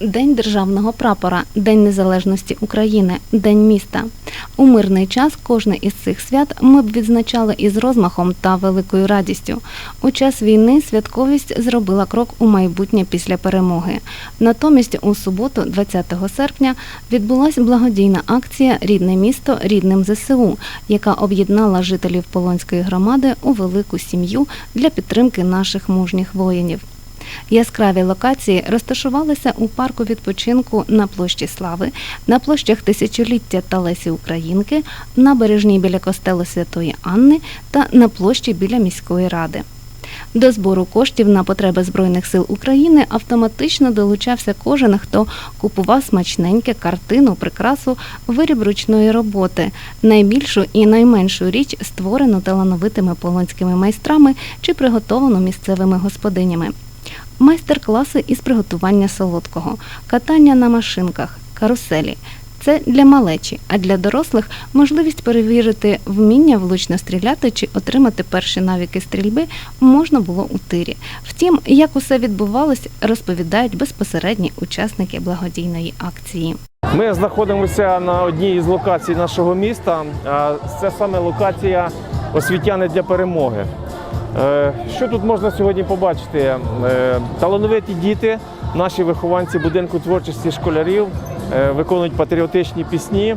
День державного прапора, День Незалежності України, День міста. У мирний час кожне із цих свят ми б відзначали із розмахом та великою радістю. У час війни святковість зробила крок у майбутнє після перемоги. Натомість у суботу, 20 серпня, відбулася благодійна акція Рідне місто рідним ЗСУ, яка об'єднала жителів Полонської громади у велику сім'ю для підтримки наших мужніх воїнів. Яскраві локації розташувалися у парку відпочинку на площі Слави, на площах Тисячоліття та Лесі Українки, набережній біля костелу Святої Анни та на площі біля міської ради. До збору коштів на потреби Збройних сил України автоматично долучався кожен, хто купував смачненьке картину, прикрасу, виріб ручної роботи, найбільшу і найменшу річ, створену талановитими полонськими майстрами чи приготовану місцевими господинями майстер-класи із приготування солодкого, катання на машинках, каруселі. Це для малечі, а для дорослих можливість перевірити вміння влучно стріляти чи отримати перші навики стрільби можна було у тирі. Втім, як усе відбувалось, розповідають безпосередні учасники благодійної акції. Ми знаходимося на одній із локацій нашого міста. Це саме локація освітяни для перемоги. Е, Що тут можна сьогодні побачити? Е, Талановиті діти, наші вихованці будинку творчості школярів е, виконують патріотичні пісні.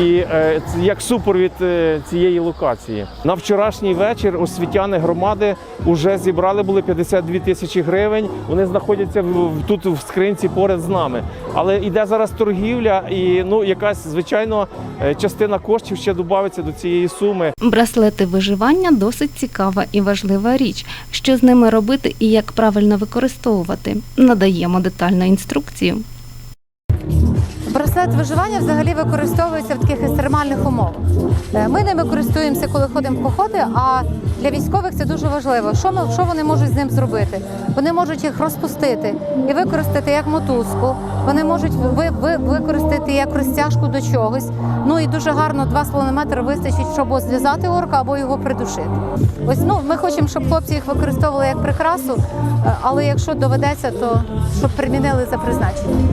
І е, як супровід е, цієї локації. На вчорашній вечір освітяни громади вже зібрали були 52 тисячі гривень. Вони знаходяться в- тут в скринці поряд з нами. Але йде зараз торгівля, і ну якась звичайно е, частина коштів ще додається до цієї суми. Браслети виживання досить цікава і важлива річ. Що з ними робити і як правильно використовувати? Надаємо детальну інструкцію. Браслет виживання взагалі використовується в таких екстремальних умовах. Е, Ми ними користуємося, коли ходимо в походи. А для військових це дуже важливо. Що ми що вони можуть з ним зробити? Вони можуть їх розпустити і використати як мотузку. Вони можуть ви, ви, використати як розтяжку до чогось. Ну і дуже гарно 2,5 метри вистачить, щоб зв'язати орка або його придушити. Ось ну ми хочемо, щоб хлопці їх використовували як прикрасу, е, але якщо доведеться, то щоб примінили за призначенням.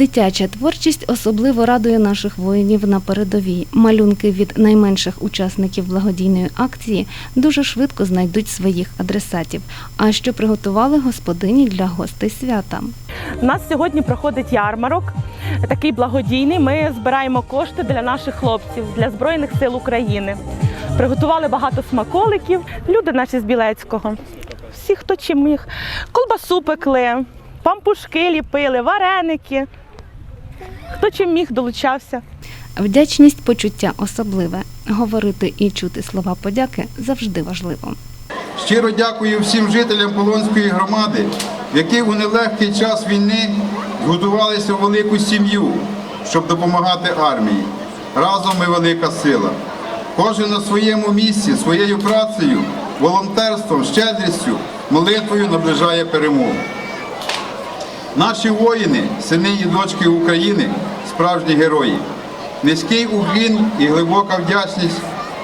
Дитяча творчість особливо радує наших воїнів на передовій. Малюнки від найменших учасників благодійної акції дуже швидко знайдуть своїх адресатів. А що приготували господині для гостей свята? У нас сьогодні проходить ярмарок, такий благодійний. Ми збираємо кошти для наших хлопців, для Збройних сил України. Приготували багато смаколиків. Люди наші з Білецького. Всі, хто чим міг. Колбасу пекли, пампушки ліпили, вареники. Хто чим міг, долучався. Вдячність почуття особливе. Говорити і чути слова подяки завжди важливо. Щиро дякую всім жителям Полонської громади, які у нелегкий час війни зготувалися в велику сім'ю, щоб допомагати армії. Разом ми велика сила. Кожен на своєму місці, своєю працею, волонтерством, щедрістю, молитвою наближає перемогу. Наші воїни, сини і дочки України, справжні герої. Низький уклін і глибока вдячність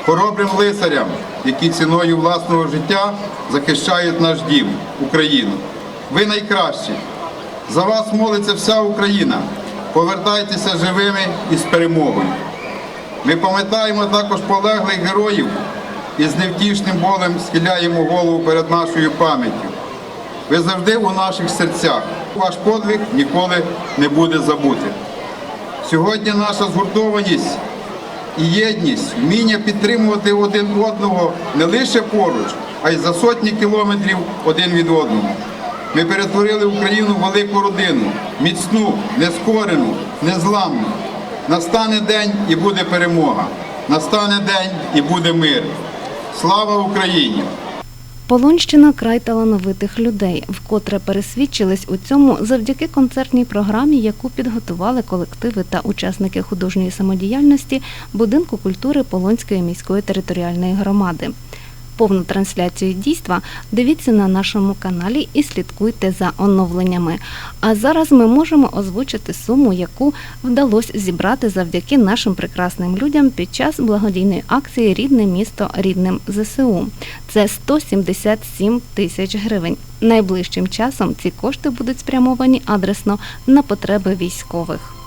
хоробрим лицарям, які ціною власного життя захищають наш дім, Україну. Ви найкращі. За вас молиться вся Україна. Повертайтеся живими і з перемогою. Ми пам'ятаємо також полеглих героїв і з невтішним болем схиляємо голову перед нашою пам'яттю. Ви завжди у наших серцях. Ваш подвиг ніколи не буде забути. Сьогодні наша згуртованість і єдність, вміння підтримувати один одного не лише поруч, а й за сотні кілометрів один від одного. Ми перетворили Україну в велику родину, міцну, нескорену, незламну. Настане день і буде перемога. Настане день і буде мир. Слава Україні! Полонщина край талановитих людей, вкотре пересвідчились у цьому завдяки концертній програмі, яку підготували колективи та учасники художньої самодіяльності будинку культури Полонської міської територіальної громади. Повну трансляцію дійства дивіться на нашому каналі і слідкуйте за оновленнями. А зараз ми можемо озвучити суму, яку вдалося зібрати завдяки нашим прекрасним людям під час благодійної акції Рідне місто рідним ЗСУ. Це 177 тисяч гривень. Найближчим часом ці кошти будуть спрямовані адресно на потреби військових.